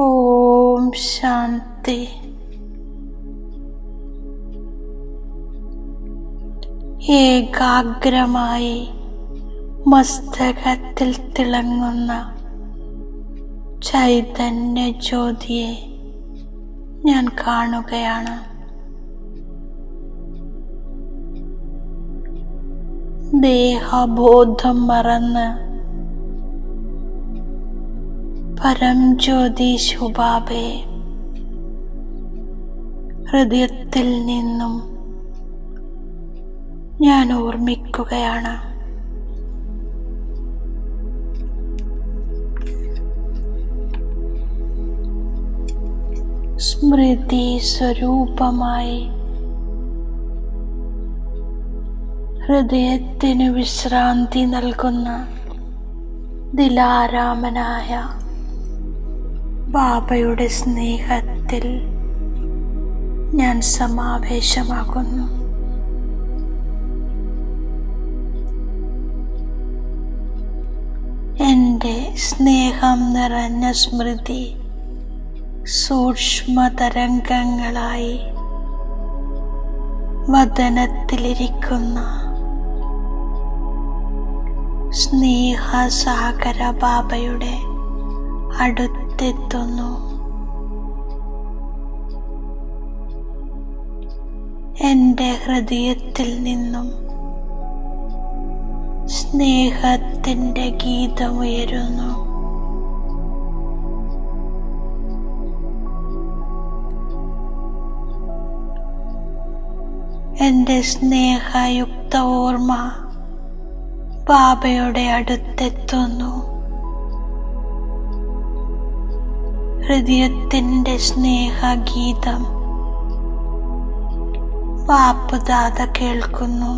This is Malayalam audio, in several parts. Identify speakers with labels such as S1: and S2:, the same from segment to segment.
S1: ഓം ശാന്തി. ഏകാഗ്രമായി മസ്തകത്തിൽ തിളങ്ങുന്ന ചൈതന്യ ജ്യോതിയെ ഞാൻ കാണുകയാണ്. ദേഹബോധം മറന്ന് പരംജ്യോതി ശുഭാബെ ഹൃദയത്തിൽ നിന്നും ഞാൻ ഓർമ്മിക്കുകയാണ്. സ്മൃതി സ്വരൂപമായി ഹൃദയത്തിന് വിശ്രാന്തി നൽകുന്ന ദിലാരാമനായ ബാബയുടെ സ്നേഹത്തിൽ ഞാൻ സമാവേശമാകുന്നു. എന്റെ സ്നേഹം നിറഞ്ഞ സ്മൃതി സൂക്ഷ്മതരംഗങ്ങളായി വതനത്തിലിരിക്കുന്ന സ്നേഹസാഗര ബാബയുടെ അടുത്തെത്തുന്നു എന്റെ ഹൃദയത്തിൽ നിന്നും സ്നേഹത്തിന്റെ ഗീതമുയരുന്നു എന്റെ സ്നേഹയുക്ത ഓർമ്മ ബാബയുടെ അടുത്തെത്തുന്നു. ഹൃദയത്തിന്റെ സ്നേഹഗീതം. വാപ്പുദാത കേൾക്കുന്നു.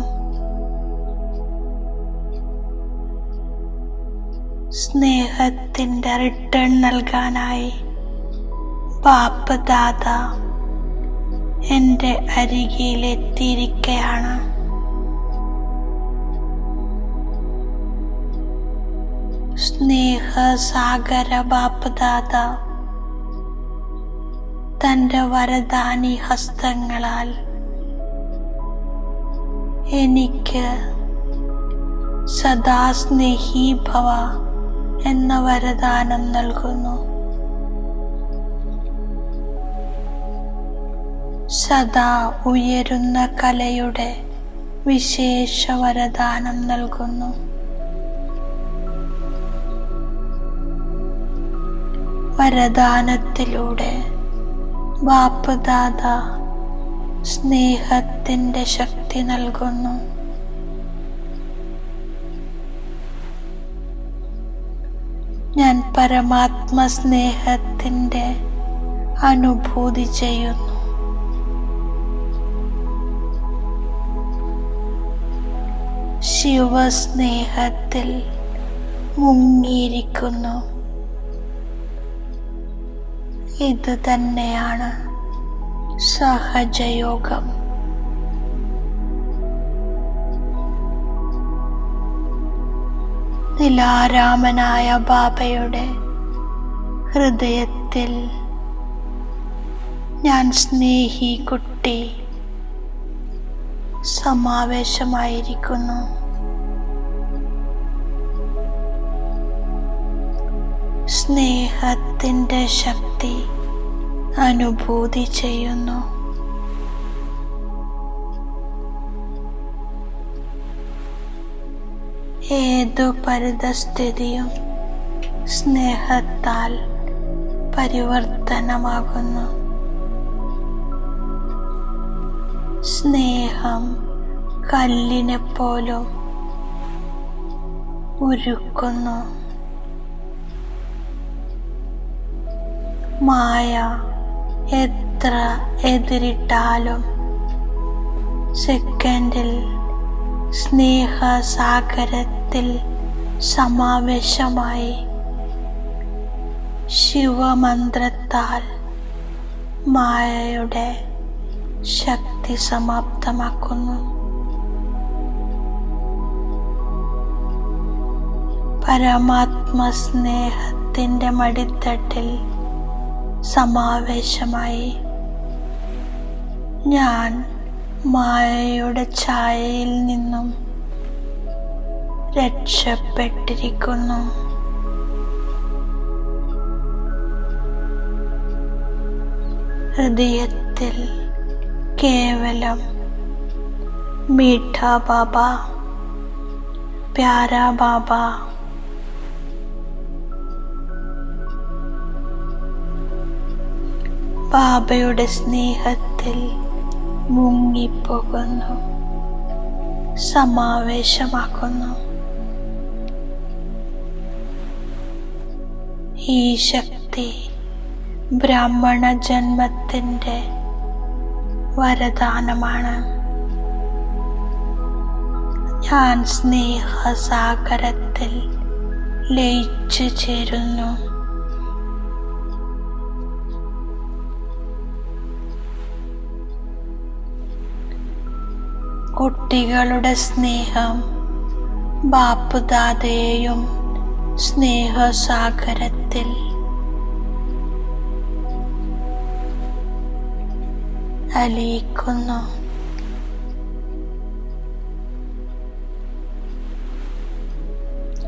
S1: സ്നേഹത്തിന്റെ റിട്ടേൺ നൽകാനായി വാപ്പുദാത എന്റെ അരികിലെത്തിയിരിക്കുകയാണ് സ്നേഹസാഗര ബാപ്പുദാത തന്റെ വരദാനി ഹസ്തങ്ങളാൽ എനിക്ക് സദാ സ്നേഹീഭവ എന്ന വരദാനം നൽകുന്നു. സദാ ഉയരുന്ന കലയുടെ വിശേഷ വരദാനം നൽകുന്നു. വരദാനത്തിലൂടെ ബാപ്പുദാദ സ്നേഹത്തിന്റെ ശക്തി നൽകുന്നു. ഞാൻ പരമാത്മ സ്നേഹത്തിന്റെ അനുഭൂതി ചെയ്യുന്നു. ശിവസ്നേഹത്തിൽ മുങ്ങിയിരിക്കുന്നു. ഇത് തന്നെയാണ് സഹജയോഗം. നിലാരാമനായ ബാബയുടെ ഹൃദയത്തിൽ ഞാൻ സ്നേഹി കുട്ടി സമാവേശമായിരിക്കുന്നു. സ്നേഹത്തിന്റെ ശക്തി അനുഭൂതി ചെയ്യുന്നു. ഏതു പരിതസ്ഥിതിയും സ്നേഹത്താൽ പരിവർത്തനമാകുന്നു. സ്നേഹം കല്ലിനെ പോലും ഉരുക്കുന്നു. മായ എത്ര എതിരിട്ടാലും സെക്കൻഡിൽ സ്നേഹസാഗരത്തിൽ സമാവേശമായി ശിവമന്ത്രത്താൽ മായയുടെ ശക്തി സമാപ്തമാക്കുന്നു. പരമാത്മ സ്നേഹത്തിന്റെ മടിത്തട്ടിൽ സമാവേശമായി. ഞാൻ മായയുടെ ഛായയിൽ നിന്നും രക്ഷപ്പെട്ടിരിക്കുന്നു. ഹൃദയത്തിൽ കേവലം മീഠ ബാബ പ്യാര ബാബ ബാബയുടെ സ്നേഹത്തിൽ മുങ്ങിപ്പോകുന്നു. സമാവേശമാക്കുന്നു. ഈ ശക്തി ബ്രാഹ്മണ ജന്മത്തിന്റെ വരദാനമാണ്. ഞാൻ സ്നേഹസാഗരത്തിൽ ലയിച്ചു ചേരുന്നു. കുട്ടികളുടെ സ്നേഹം ബാപ്പുദാതയെയും സ്നേഹസാഗരത്തിൽ. അലിയിക്കുന്നു.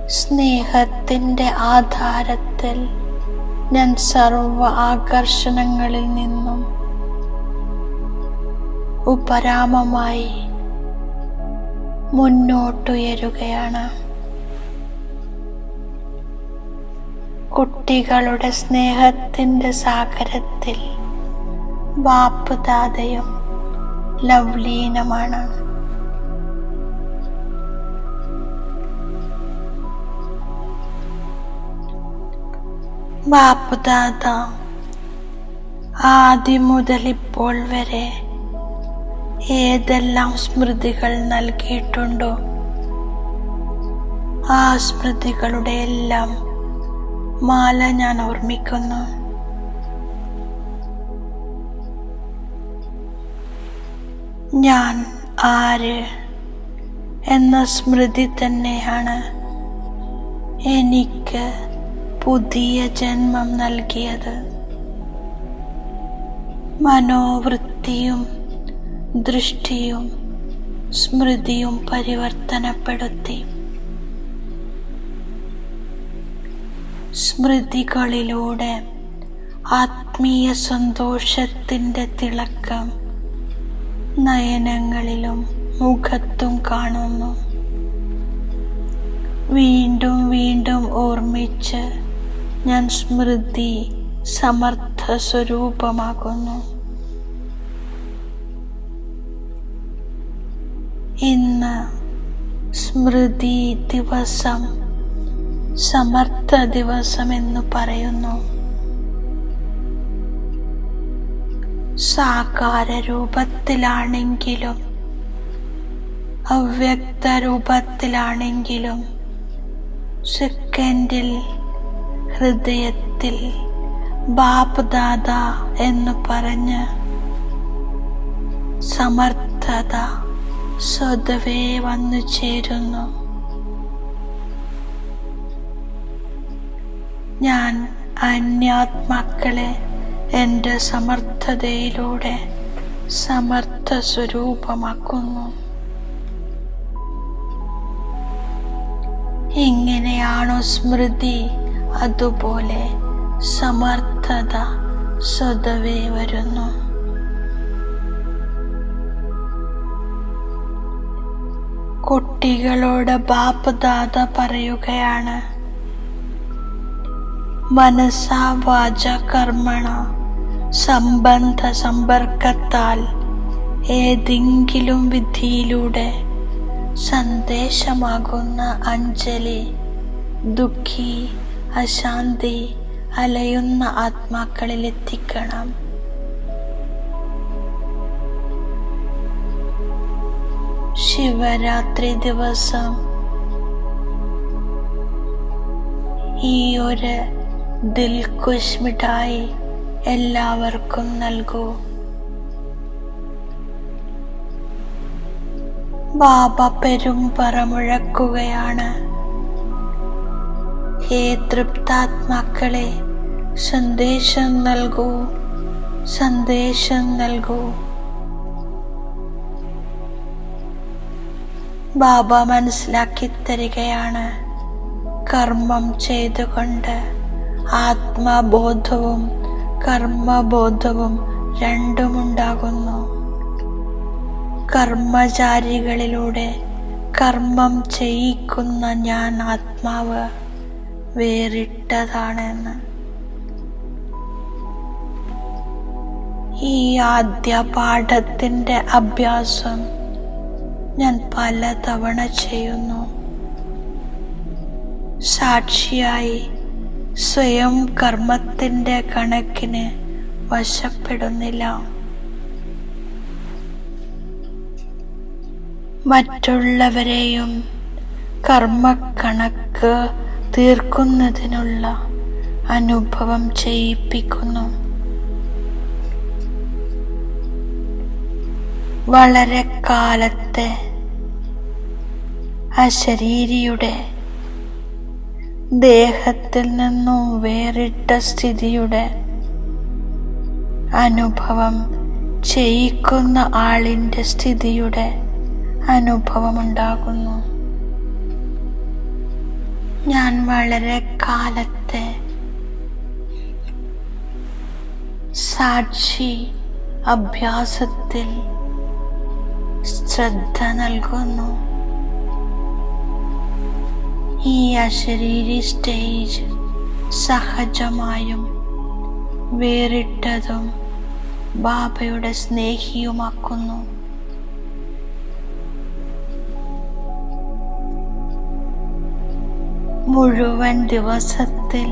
S1: സ്നേഹത്തിന്റെ ആധാരത്തിൽ ഞാൻ സർവ ആകർഷണങ്ങളിൽ നിന്നും ഉപരാമമായി മുന്നോട്ടുയരുകയാണ്. കുട്ടികളുടെ സ്നേഹത്തിന്റെ സാഗരത്തിൽ വാപ്പുദാതയും ലവ്ലീനമാണ്. വാപ്പുദാത ആദ്യം മുതൽ ഇപ്പോൾ വരെ ഏതെല്ലാം സ്മൃതികൾ നൽകിയിട്ടുണ്ടോ? ആ സ്മൃതികളുടെ എല്ലാം മാല ഞാൻ ഓർമ്മിക്കുന്നു. ഞാൻ ആര് എന്ന സ്മൃതി തന്നെയാണ് എനിക്ക് പുതിയ ജന്മം നൽകിയത്. മനോവൃത്തിയും ദൃഷ്ടിയും സ്മൃതിയും പരിവർത്തനപ്പെടുത്തി. സ്മൃതികളിലൂടെ ആത്മീയ സന്തോഷത്തിന്റെ തിളക്കം നയനങ്ങളിലും മുഖത്തും കാണുന്നു. വീണ്ടും വീണ്ടും ഓർമ്മിച്ച് ഞാൻ സ്മൃതി സമർത്ഥ സ്വരൂപമാകുന്നു ഇന്ന് സ്മൃതി ദിവസം സമർത്ഥ ദിവസം എന്ന് പറയുന്നു. സാകാര രൂപത്തിലാണെങ്കിലും അവ്യക്ത രൂപത്തിലാണെങ്കിലും സെക്കൻഡിൽ ഹൃദയത്തിൽ ബാപ്ദാദ എന്ന് പറഞ്ഞ് സമർത്ഥത സ്വതവേ വന്നു ചേരുന്നു ഞാൻ അന്യാത്മാക്കളെ എന്റെ സമർത്ഥതയിലൂടെ സമർത്ഥ സ്വരൂപമാക്കുന്നു ഇങ്ങനെയാണോ സ്മൃതി? അതുപോലെ സമർത്ഥത സ്വതവേ വരുന്നു. കുട്ടികളോട് ബാപ്പദാദ പറയുകയാണ്. മനസ്സാ വാച കർമ്മണ സംബന്ധ സമ്പർക്കത്താൽ ഏതെങ്കിലും വിധിയിലൂടെ സന്ദേശമാകുന്ന അഞ്ജലി ദുഃഖി അശാന്തി അലയുന്ന ആത്മാക്കളിൽ ശിവരാത്രി ദിവസം ഈ ഒരു ദിൽഖുഷ് മിഠായി എല്ലാവർക്കും നൽകൂ. ബാബ പെരും പറമുഴക്കുകയാണ്. ഹേ തൃപ്താത്മാക്കളെ സന്ദേശം നൽകൂ സന്ദേശം നൽകൂ. ബാബ മനസ്സിലാക്കി തരികയാണ്. കർമ്മം ചെയ്തുകൊണ്ട് ആത്മബോധവും കർമ്മബോധവും രണ്ടുമുണ്ടാകുന്നു. കർമ്മചാരികളിലൂടെ കർമ്മം ചെയ്യിക്കുന്ന ഞാൻ ആത്മാവ് വേറിട്ടതാണെന്ന്. ഈ ആദ്യ പാഠത്തിന്റെ അഭ്യാസം ഞാൻ പല തവണ ചെയ്യുന്നു. സാക്ഷിയായി സ്വയം കർമ്മത്തിന്റെ കണക്കിന് വശപ്പെടുന്നില്ല. മറ്റുള്ളവരെയും കർമ്മക്കണക്ക് തീർക്കുന്നതിനുള്ള അനുഭവം ചെയ്യിപ്പിക്കുന്നു. വളരെ കാലത്തെ അശരീരിയുടെ ദേഹത്തിൽ നിന്നും വേറിട്ട സ്ഥിതിയുടെ അനുഭവം ചെയ്യിക്കുന്ന ആളിന്റെ സ്ഥിതിയുടെ അനുഭവമുണ്ടാകുന്നു. ഞാൻ വളരെ കാലത്തെ സാക്ഷി അഭ്യാസത്തിൽ ശ്രദ്ധ നൽകുന്നു. ഈ അശരീരി സ്റ്റേജ് സഹജമായും വേറിട്ടതും ബാബയുടെ സ്നേഹിയുമാക്കുന്നു. മുഴുവൻ ദിവസത്തിൽ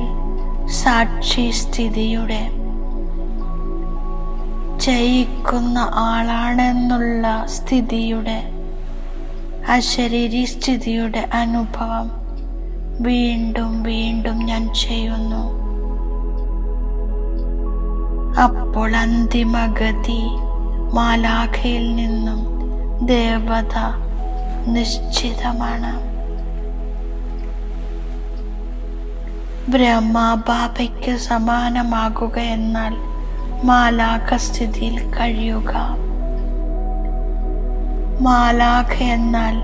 S1: സാക്ഷി സ്ഥിതിയുടെ ജയിക്കുന്ന ആളാണെന്നുള്ള സ്ഥിതിയുടെ അശരീരി സ്ഥിതിയുടെ അനുഭവം വീണ്ടും വീണ്ടും ഞാൻ ചെയ്യുന്നു. അപ്പോൾ അന്തിമഗതി മാലാഖയിൽ നിന്നും ദേവത നിശ്ചിതമാണ്. ബ്രഹ്മബാബയ്ക്ക് സമാനമാകുക എന്നാൽ മാലാഖ സ്ഥിതിയിൽ കഴിയുക. മാലാഖ എന്നാൽ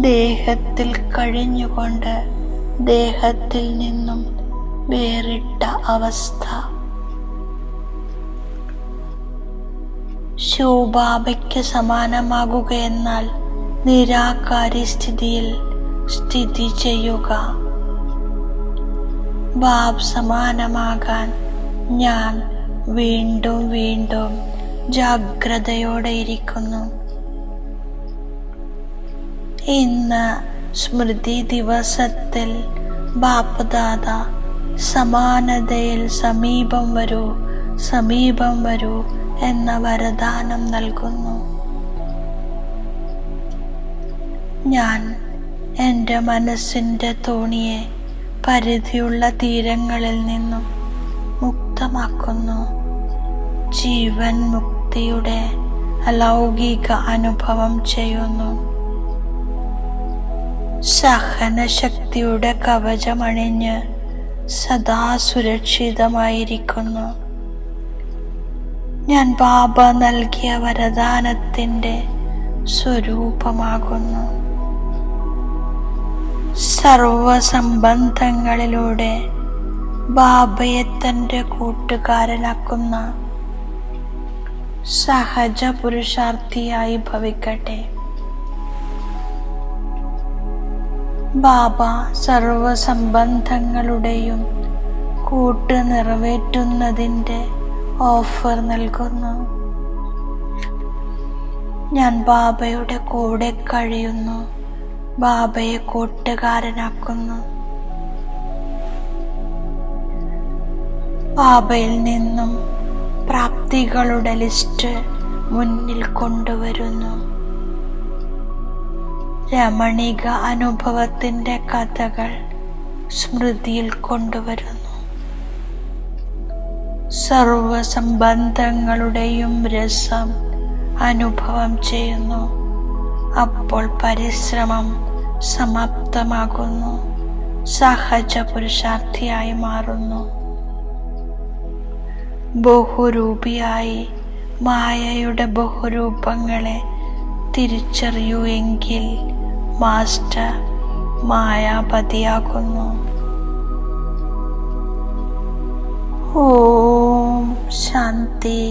S1: ദേഹത്തിൽ കഴിഞ്ഞുകൊണ്ട് ദേഹത്തിൽ നിന്നും വേറിട്ട അവസ്ഥ. ശിവബാബയ്ക്ക് സമാനമാകുക എന്നാൽ നിരാകാരി സ്ഥിതിയിൽ സ്ഥിതി ചെയ്യുക. ബാബ് സമാനമാകാൻ ഞാൻ വീണ്ടും വീണ്ടും ജാഗ്രതയോടെ ഇരിക്കുന്നു. ഇന്ന് സ്മൃതി ദിവസത്തിൽ ബാപ്പദാദ സമാനതയിൽ സമീപം വരൂ സമീപം വരൂ എന്ന വരദാനം നൽകുന്നു. ഞാൻ എന്റെ മനസ്സിന്റെ തോണിയെ പരിധിയുള്ള തീരങ്ങളിൽ നിന്നും മുക്തമാക്കുന്നു. ജീവൻ മുക്തിയുടെ അലൗകിക അനുഭവം ചെയ്യുന്നു. സഹനശക്തിയുടെ കവചമണിഞ്ഞ് സദാ സുരക്ഷിതമായിരിക്കുന്നു. ഞാൻ ബാബ നൽകിയ വരദാനത്തിന്റെ സ്വരൂപമാകുന്നു. സർവസംബന്ധങ്ങളിലൂടെ ബാബയെ തന്റെ കൂട്ടുകാരനാക്കുന്ന സഹജ പുരുഷാർത്ഥിയായി ഭവിക്കട്ടെ. ബാബ സർവസംബന്ധങ്ങളുടെയും കൂട്ട് നിറവേറ്റുന്നതിന്റെ ഓഫർ നൽകുന്നു. ഞാൻ ബാബയുടെ കൂടെ കഴിയുന്നു. ബാബയെ കൂട്ടുകാരനാക്കുന്നു. ബാബയിൽ നിന്നും പ്രാപ്തികളുടെ ലിസ്റ്റ് മുന്നിൽ കൊണ്ടുവരുന്നു. രമണിക അനുഭവത്തിന്റെ കഥകൾ സ്മൃതിയിൽ കൊണ്ടുവരുന്നു. സർവസംബന്ധങ്ങളുടെയും രസം അനുഭവം ചെയ്യുന്നു. അപ്പോൾ പരിശ്രമം സമാപ്തമാകുന്നു. സഹജ പുരുഷാർത്ഥിയായി മാറുന്നു. ബഹുരൂപിയായി മായയുടെ ബഹുരൂപങ്ങളെ തിരിച്ചറിയൂ എങ്കിൽ മാസ്റ്റർ മായാപതിയാകുന്നു. ഓം ശാന്തി.